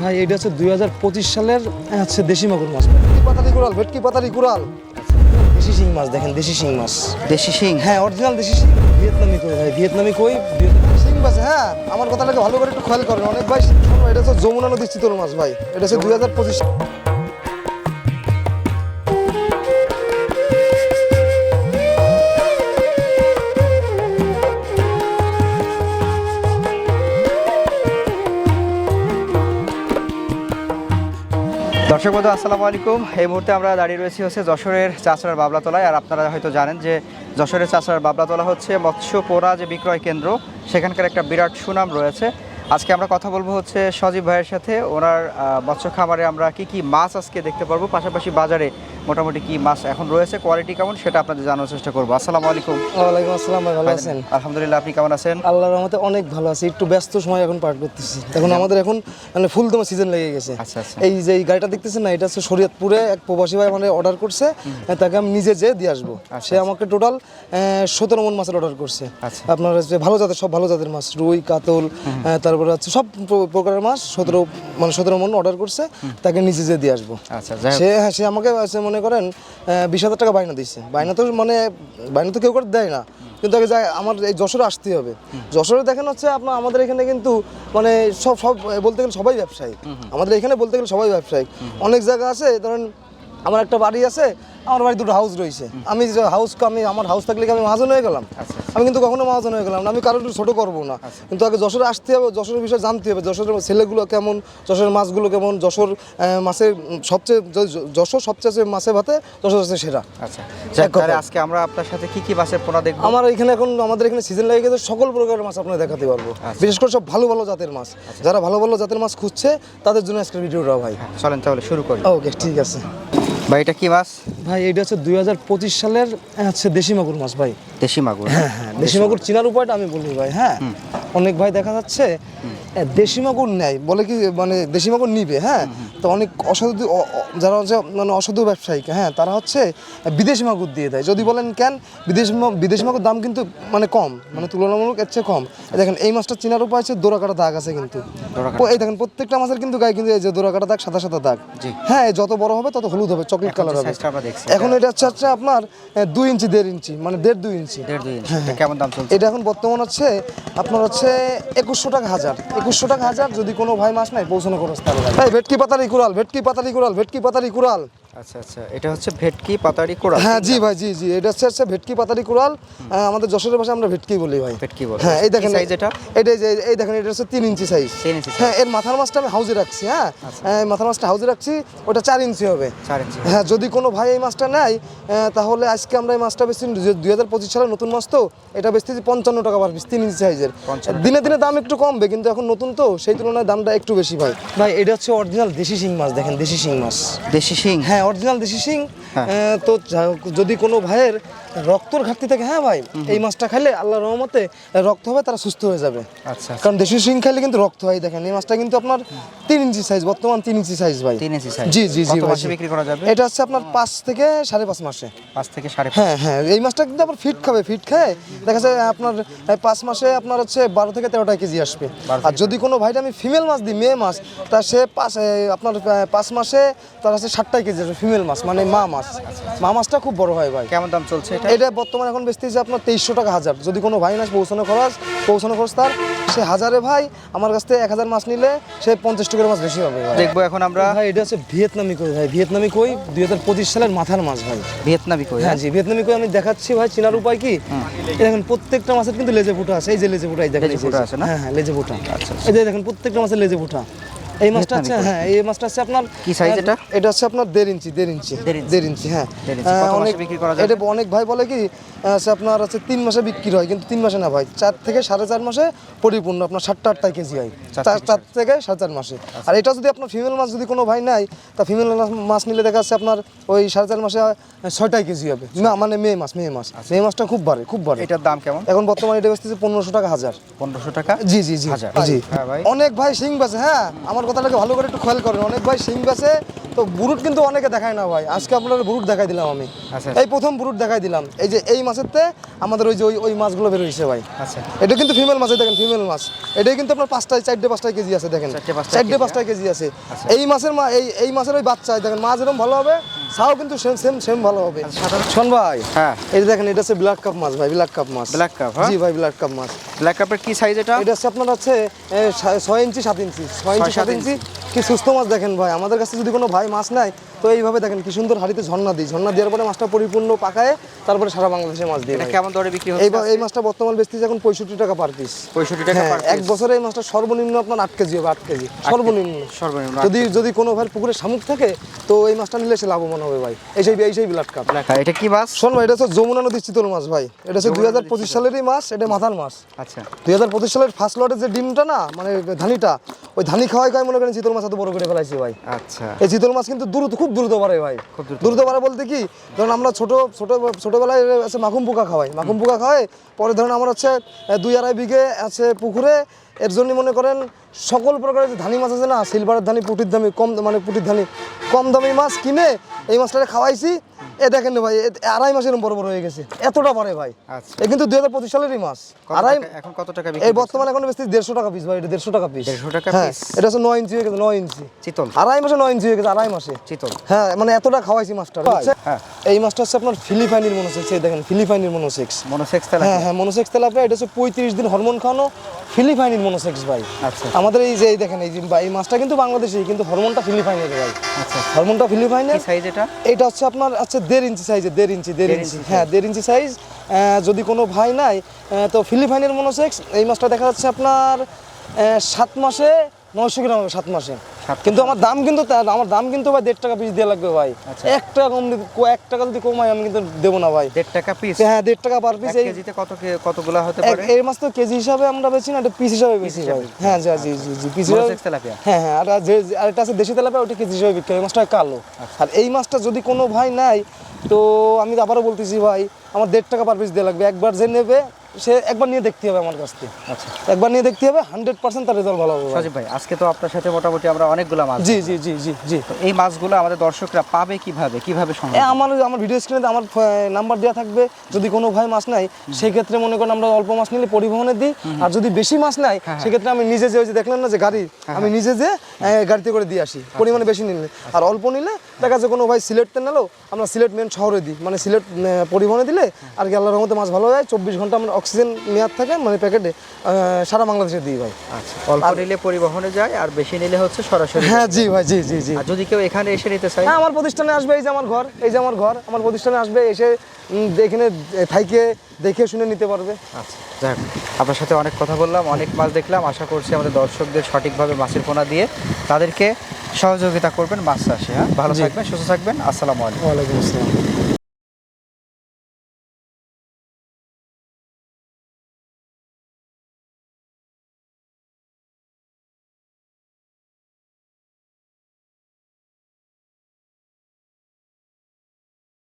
ভাই এটা হচ্ছে দুই হাজার পঁচিশ সালের হচ্ছে দেশি মাগুর মাছ ভেটকি পাতারি কুড়াল ভেটকি পাতারি কুড়াল? দেশি শিং মাছ দেখেন দেশি শিং মাছ। দেশি শিং? হ্যাঁ অরিজিনাল দেশি শিং। ভিয়েতনামি কই ভাই ভিয়েতনামি কই? শিং মাছ হ্যাঁ আমার কথাটাকে ভালো করে একটু খেয়াল করেন। অনেক ভাই এটা হচ্ছে যমুনা নদীর চিতল মাছ ভাই এটা হচ্ছে দুই হাজার পঁচিশ দর্শক বন্ধু, আসসালামু আলাইকুম। এই মুহূর্তে আমরা দাঁড়িয়ে রয়েছি হচ্ছে যশোরের চাষড়ার বাবলাতলায়, আর আপনারা হয়তো জানেন যে যশোরের চাষড়ার বাবলাতলা হচ্ছে মৎস্য পোড়া যে বিক্রয় কেন্দ্র, সেখানকার একটা বিরাট সুনাম রয়েছে। আজকে আমরা কথা বলব হচ্ছে সজীব ভাইয়ের সাথে। ওনার মৎস্য খামারে আমরা কি কি মাছ আজকে দেখতে পারব, পাশাপাশি বাজারে মোটামুটি কি মাছ এখন রয়েছে কোয়ালিটি কেমন সেটা আপনাদের জানার চেষ্টা করব। আসসালামু আলাইকুম। ওয়ালাইকুম আসসালাম ভালো আছেন? আলহামদুলিল্লাহ আপনি কেমন আছেন? আল্লাহর রহমতে অনেক ভালো আছি একটু ব্যস্ত সময় এখন পার করতেছি। এখন আমাদের এখন মানে ফুল তোমার সিজন লেগে গেছে। আচ্ছা, আচ্ছা। এই যে এই গাড়িটা দেখতেছেন না এটা হচ্ছে শরীয়তপুরে এক প্রবাসী ভাই মানে অর্ডার করছে তাকে আমি নিজে যেয়ে দিয়ে আসব। সে আমাকে টোটাল সতেরো মন মাছের অর্ডার করছে। আচ্ছা। আপনার হচ্ছে ভালো জাতের সব ভালো জাতের মাছ রুই কাতল তারপরে হচ্ছে সব প্র- প্রকারের মাছ সতেরো মানে সতেরো মন অর্ডার করছে তাকে নিজে যেয়ে দিয়ে আসব। আচ্ছা সে হ্যাঁ সে আমাকে সে মনে করেন বিশ হাজার টাকা বায়না দিচ্ছে বায়না তো মানে বায়না তো কেউ করে দেয় না। কিন্তু আগে যায় আমার এই যশোরে আসতে হবে। যশোরে দেখেন হচ্ছে আপনার আমাদের এখানে কিন্তু মানে সব সব বলতে গেলে সবাই ব্যবসায়ী। আমাদের এখানে বলতে গেলে সবাই ব্যবসায়ী। অনেক জায়গা আছে ধরেন আমার একটা বাড়ি আছে আমার বাড়ি দুটো হাউস রয়েছে। আমি হাউস আমি আমার হাউস থাকলে আমি মহাজন হয়ে গেলাম? আমি কিন্তু কখনো মহাজন হয়ে গেলাম না। আমি কারোর ছোট করব না। কিন্তু আগে যশোরে আসতে হবে যশোরের বিষয়ে জানতে হবে যশোরের ছেলেগুলো কেমন যশোরের মাছগুলো কেমন যশোর মাছের সবচেয়ে যশোর সবচেয়ে মাছে ভাতে যশোর হচ্ছে সেরা। আচ্ছা। আজকে আমরা আপনার সাথে কি কি মাছের পোনা দেখব? আমার এখানে এখন আমাদের এখানে সিজন লেগে গেছে সকল প্রকারের মাছ আপনার দেখাতে পারব। বিশেষ করে সব ভালো ভালো জাতের মাছ। যারা ভালো ভালো জাতের মাছ খুঁজছে তাদের জন্য আজকের ভিডিওটা ভাই চলেন তাহলে শুরু করি। ওকে ঠিক আছে। ভাই এটা কি মাছ? ভাই এটা হচ্ছে দুই হাজার পঁচিশ সালের হচ্ছে দেশি মাগুর মাছ ভাই। দেশি মাগুর হ্যাঁ হ্যাঁ দেশি মাগুর চিনার উপায়টা আমি বলি ভাই হ্যাঁ। অনেক ভাই দেখা যাচ্ছে দেশি মাগুর নেয় বলে কি মানে দেশি মাগুর নিবে হ্যাঁ? তো অনেক অসাধু যারা হচ্ছে মানে অসাধু ব্যবসায়িক হ্যাঁ তারা হচ্ছে বিদেশি মাগুর দিয়ে দেয়। যদি বলেন কেন বিদেশি বিদেশি মাগুর দাম কিন্তু মানে কম মানে তুলনামূলক এর চেয়ে কম। দেখেন এই মাছটা চিনার উপায় হচ্ছে দোরা কাটা দাগ আছে কিন্তু। এই দেখেন প্রত্যেকটা মাছের কিন্তু গায়ে কিন্তু এই যে দোরা কাটা দাগ সাদা সাদা দাগ। হ্যাঁ যত বড় হবে তত হলুদ হবে চকলেট কালার হবে। এখন এটা হচ্ছে হচ্ছে আপনার দুই ইঞ্চি দেড় ইঞ্চি মানে দেড় দুই ইঞ্চি। ইঞ্চি এটা কেমন দাম চলছে? এটা এখন বর্তমান হচ্ছে আপনার হচ্ছে একুশশো টাকা হাজার। একুশশো টাকা হাজার যদি কোনো ভাই মাছ নাই, পৌঁছানো খরচ ভাই, ভেটকি পাতারি কুড়াল, ভেটকি পাতারি কুড়াল, ভেটকি পাতারি কুড়াল। আচ্ছা আচ্ছা। এটা হচ্ছে ভেটকি পাতাড়ি কোড়া হ্যাঁ জি ভাই জি জি। এটা হচ্ছে হচ্ছে ভেটকি পাতারি কুড়াল। আমাদের যশোরের ভাষায় আমরা ভেটকি বলি ভাই। ভেটকি বলে। হ্যাঁ এই দেখেন সাইজ এটা? এটা যে এই দেখেন এটা হচ্ছে তিন ইঞ্চি সাইজ হ্যাঁ এর মাথার মাছটা আমি হাউজে রাখছি হ্যাঁ। এই মাথার মাছটা হাউজে রাখছি ওটা চার ইঞ্চি হবে। চার ইঞ্চি হ্যাঁ যদি কোনো ভাই এই মাছটা নেয় তাহলে আজকে আমরা এই মাছটা বেশি দুই হাজার পঁচিশ সালের নতুন মাছ তো এটা বেচতেছি পঞ্চান্ন টাকা পার পিস তিন ইঞ্চি সাইজের 55 দিনে দিনে দাম একটু কমবে কিন্তু এখন নতুন তো সেই তুলনায় দামটা একটু বেশি ভাই। ভাই এটা হচ্ছে অরিজিনাল দেশি শিং মাছ দেখেন দেশি শিং মাছ। দেশি শিং? হ্যাঁ অরিজিনাল দেশি শিং হ্যাঁ। তো যদি কোনো ভাইয়ের রক্তর ঘাটতি থাকে হ্যাঁ ভাই? এই মাছটা খাইলে আল্লাহ রহমতে রক্ত হবে তারা সুস্থ হয়ে যাবে। আচ্ছা কারণ দেশি শিং খাইলে কিন্তু রক্ত হয় দেখেন এই মাছটা কিন্তু আপনার তিন ইঞ্চি সাইজ বর্তমান তিন ইঞ্চি সাইজ ভাই। তিন ইঞ্চি সাইজ জি জি জি ভাই, মাসে বিক্রি করা যাবে? এটা হচ্ছে আপনার পাঁচ থেকে সাড়ে পাঁচ মাসে। পাঁচ থেকে সাড়ে হ্যাঁ হ্যাঁ এই মাছটা কিন্তু আপনার ফিট খাবে ফিট খায়। দেখা যায় আপনার পাঁচ মাসে আপনার হচ্ছে বারো থেকে তেরোটা কেজি আসবে। আর যদি কোনো ভাইটা আমি ফিমেল মাছ দিই মেয়ে মাছ তা সে পাঁচ আপনার পাঁচ মাসে তার হচ্ছে ষাটটা কেজি আসবে ফিমেল মাছ মানে মা মাছ। মা মাছটা খুব বড় হয় ভাই। কেমন দাম চলছে? এটা? বর্তমানে এখন বেচতেছে আপনার তেইশশো টাকা হাজার। যদি কোনো ভাই না পৌঁছানো খরচ পৌঁছানো খরচ তার সে হাজারে ভাই আমার কাছ থেকে এক হাজার মাছ নিলে সে পঞ্চাশ টাকার মাছ বেশি হবে দেখব এখন আমরা। ভাই এটা হচ্ছে ভিয়েতনামি কই ভাই? ভিয়েতনামি কই? দুই হাজার পঁচিশ সালের মাথার মাছ ভাই। ভিয়েতনামি কই হ্যাঁ জি ভিয়েতনামি কই আমি দেখাচ্ছি ভাই চিনার উপায় কি? দেখেন প্রত্যেকটা মাছের কিন্তু লেজে ফুটা আছে। এই যে লেজে ফুটা এই দেখেন লেজে ফুটা আছে না? হ্যাঁ হ্যাঁ লেজে ফুটা আচ্ছা, এই যে দেখেন প্রত্যেকটা মাছের লেজে ফুটা এই মাছটা ভিয়েতনামি হ্যাঁ এই মাছটা হচ্ছে আপনার কি size এটা? এটা হচ্ছে আপনার দেড় ইঞ্চি দেড় ইঞ্চি দেড় ইঞ্চি। হ্যাঁ। অনেক বিক্রি করা যাবে? এটা অনেক ভাই বলে কি সে আপনার হচ্ছে তিন মাসে বিক্রি হয় কিন্তু তিন মাসে না ভাই চার থেকে সাড়ে চার মাসে পরিপূর্ণ আপনার সাতটা আটটা কেজি হয়। চার থেকে সাড়ে চার মাসে। আর এটা যদি আপনার ফিমেল মাছ যদি কোনো ভাই নেয় তা ফিমেল মাছ নিলে দেখা যাচ্ছে আপনার ওই সাড়ে চার মাসে ছয়টাই কেজি হবে। না মানে মেয়ে মাছ মেয়ে মাছ। মেয়ে মাছটা খুব বাড়ে খুব বাড়ে। এটার দাম কেমন? এখন বর্তমানে এটা বেচতেছে পনেরোশো টাকা হাজার। পনেরোশো টাকা? জি জি জি। হাজার। জি। হ্যাঁ ভাই। অনেক ভাই সিং বাসে হ্যাঁ আমার কথাটাকে ভালো করে একটু খেয়াল করেন। অনেক ভাই সিং বাসে তো বুরুট কিন্তু অনেকে দেখায় না ভাই। আজকে আপনার বুরুট দেখাই দিলাম আমি। আচ্ছা। এই প্রথম বুরুট দেখাই দিলাম। এই যে এই মাছের তে আমাদের ওই যে ওই ওই মাছগুলো বের হয়েছে ভাই। আচ্ছা। এটা কিন্তু ফিমেল মাছ দেখেন ফিমেল মাছ। এটাই কিন্তু আপনার পাঁচটায় চারটে পাঁচটায় কেজি আছে দেখেন। চারটে পাঁচটায় কেজি, আছে। আচ্ছা। এই মাছের মা এই এই মাছের ওই বাচ্চা দেখেন মাছ এরকম ভালো হবে ছাও কিন্তু সেম সেম সেম ভালো হবে। সাধারণ- শোন ভাই হ্যাঁ। এই যে দেখেন এটা হচ্ছে ব্ল্যাক কাপ মাছ ভাই ব্ল্যাক কাপ মাছ। ব্ল্যাক কাপ হ্যাঁ। জি ভাই ব্ল্যাক কাপ মাছ। ব্ল্যাক কাপের কি সাইজ এটা? এটা হচ্ছে আপনার হচ্ছে ছয় ইঞ্চি সাত ইঞ্চি। ছয় ইঞ্চি সাত ইঞ্চি। কি সুস্থ মাছ দেখেন ভাই। আমাদের কাছে যদি কোনো ভাই মাছ নেয় তো এইভাবে দেখেন কি সুন্দর হাড়িতে ঝর্ণা দিই। ঝর্ণা দেওয়ার পরে মাছটা পরিপূর্ণ পাকায় তারপরে সারা বাংলাদেশে মাছ ভাই। কেমন দরে বিক্রি এই মাছটা বর্তমান বেচতেছে এখন পঁয়ষট্টি টাকা পার পিস পঁয়ষট্টি টাকা হ্যাঁ এক বছরে এই মাছটা সর্বনিম্ন আপনার আট কেজি হবে আট কেজি। সর্বনিম্ন। সর্বনিম্ন যদি যদি কোনো ভাই পুকুরে শামুক থাকে তো এই মাছটা নিলে সে লাভবান হবে ভাই। এই সেই এই সেই বিলাট কাপ এটা কি মাছ? শোন ভাই এটা হচ্ছে যমুনা নদীর চিতল মাছ ভাই। এটা হচ্ছে দুই হাজার পঁচিশ সালেরই মাছ এটা মাথার মাছ। আচ্ছা। দুই হাজার পঁচিশ সালের ফার্স্ট লটের যে ডিমটা না মানে ধানিটা ওই ধানি খাওয়াই খাওয়াই মনে করেন চিতল মাছ এত বড় করে ফেলাইছি ভাই। আচ্ছা। এই চিতল মাছ কিন্তু দ্রুত খুব দ্রুত বাড়ে ভাই। খুব দ্রুত দ্রুত বাড়ে। বলতে কি ধরুন আমরা ছোট ছোট ছোটবেলায় আছে মাখুম পোকা খাওয়াই। মাখুম পোকা খাওয়াই পরে ধরুন আমার হচ্ছে দুই আড়াই বিঘে আছে পুকুরে এর জন্য মনে করেন সকল প্রকারের যে ধানি মাছ আছে না সিলভারের ধানি পুটির দামি কম মানে পুটির ধানি কম দামি মাছ কিনে এই মাছটা খাওয়াইছি। এ দেখেন ভাই আড়াই মাসের বড় বড় হয়ে গেছে। এতটা পারে ভাই। আচ্ছা। এ কিন্তু দুই হাজার পঁচিশ সালেরই মাছ। আড়াই এখন কত টাকা এই বর্তমানে এখন বেশি দেড়শো টাকা পিস ভাই এটা দেড়শো টাকা পিস 150 টাকা হ্যাঁ এটা হচ্ছে নয় ইঞ্চি হয়ে গেছে নয় ইঞ্চি। চিতল? আড়াই মাসে নয় ইঞ্চি হয়ে গেছে আড়াই মাসে। চিতল? হ্যাঁ মানে এতটা খাওয়াইছি মাছটা হ্যাঁ। এই মাছটা হচ্ছে আপনার ফিলিপাইনির মনোসেক্স এই দেখেন ফিলিপাইনির মনোসেক্স মনোসেক্স তেলা হ্যাঁ হ্যাঁ মনোসেক্স তেলাপিয়া এটা হচ্ছে পঁয়ত্রিশ দিন হরমোন খাওয়ানো ফিলিপাইনির মনোসেক্স ভাই। আচ্ছা। আমাদের এই যে এই দেখেন এই এই মাছটা কিন্তু বাংলাদেশি কিন্তু হরমোনটা ফিলিপাইনের ভাই। আচ্ছা হরমোনটা ফিলিপাইনের। কি সাইজ এটা? এটা হচ্ছে আপনার আচ্ছা দেড় ইঞ্চি সাইজে দেড় ইঞ্চি দেড় ইঞ্চি। হ্যাঁ দেড় ইঞ্চি সাইজ যদি কোনো ভাই নাই তো ফিলিপাইনের মনোসেক্স এই মাছটা দেখা যাচ্ছে আপনার সাত মাসে নয়শো গ্রাম হবে সাত মাসে। কিন্তু আমার দাম কিন্তু আমার দাম কিন্তু ভাই দেড় টাকা পিস দিয়ে লাগবে ভাই। আচ্ছা। এক টাকা কম এক টাকা যদি কমাই আমি কিন্তু দেবো না ভাই। দেড় টাকা পিস হ্যাঁ দেড় টাকা পার পিস এই কেজিতে কত কতগুলো হতে পারে? এই মাছ তো কেজি হিসাবে আমরা বেশি না এটা পিস হিসাবে বেশি হিসাবে ভাই হ্যাঁ জি জি জি জি পিস হিসাবে তেলাপিয়া? হ্যাঁ হ্যাঁ আর যে আর এটা আছে দেশি তেলাপিয়া ওটা কেজি হিসাবে বিক্রি হয়। এই মাছটা কালো। আচ্ছা। আর এই মাছটা যদি কোনো ভাই নাই তো আমি আবারও বলতেছি ভাই আমার দেড় টাকা পার পিস দিয়ে লাগবে। একবার যে নেবে সে একবার নিয়ে দেখতে হবে আমার কাছ থেকে। আচ্ছা। একবার নিয়ে দেখতে হবে হান্ড্রেড পার্সেন্ট তার রেজাল্ট ভালো হবে ভাই। সজীব ভাই আজকে তো আপনার সাথে মোটামুটি আমরা অনেকগুলা মাছ জি জি জি জি জি। তো এই মাছগুলো আমাদের দর্শকরা পাবে কীভাবে? কীভাবে সংগ্রহ আমার আমার ভিডিও স্ক্রিনে আমার নাম্বার দেওয়া থাকবে। যদি কোনো ভাই মাছ নাই সেই ক্ষেত্রে মনে করেন আমরা অল্প মাছ নিলে পরিবহনে দিই। আর যদি বেশি মাছ নাই হ্যাঁ, সেক্ষেত্রে আমি নিজে যে ওই যে দেখলেন না যে গাড়ি আমি নিজে যে গাড়িতে করে দিয়ে আসি। আচ্ছা। পরিমাণে বেশি নিলে। আর অল্প নিলে দেখা যাচ্ছে কোনো ভাই সিলেটতে নিলো আমরা সিলেট মেন শহরে দিই। মানে সিলেট পরিবহনে দিলে আর কি আল্লাহর রহমতে মাছ ভালো হয়। চব্বিশ ঘণ্টা আমরা অক্সিজেন মেয়াদ থাকে মানে প্যাকেটে সারা বাংলাদেশে দিই ভাই। আচ্ছা অল্প নিলে পরিবহনে যায় আর বেশি নিলে হচ্ছে সরাসরি হ্যাঁ জি ভাই জি জি জি। আর যদি কেউ এখানে এসে নিতে চায়? হ্যাঁ আমার প্রতিষ্ঠানে আসবে এই যে আমার ঘর এই যে আমার ঘর আমার প্রতিষ্ঠানে আসবে এসে এখানে থাইকে দেখে শুনে নিতে পারবে। আচ্ছা যাক আপনার সাথে অনেক কথা বললাম অনেক মাছ দেখলাম আশা করছি আমাদের দর্শকদের সঠিকভাবে মাছের পোনা দিয়ে তাদেরকে সহযোগিতা করবেন মাছ চাষে হ্যাঁ? ভালো থাকবেন সুস্থ থাকবেন আসসালামু আলাইকুম। ওয়ালাইকুম আসসালাম।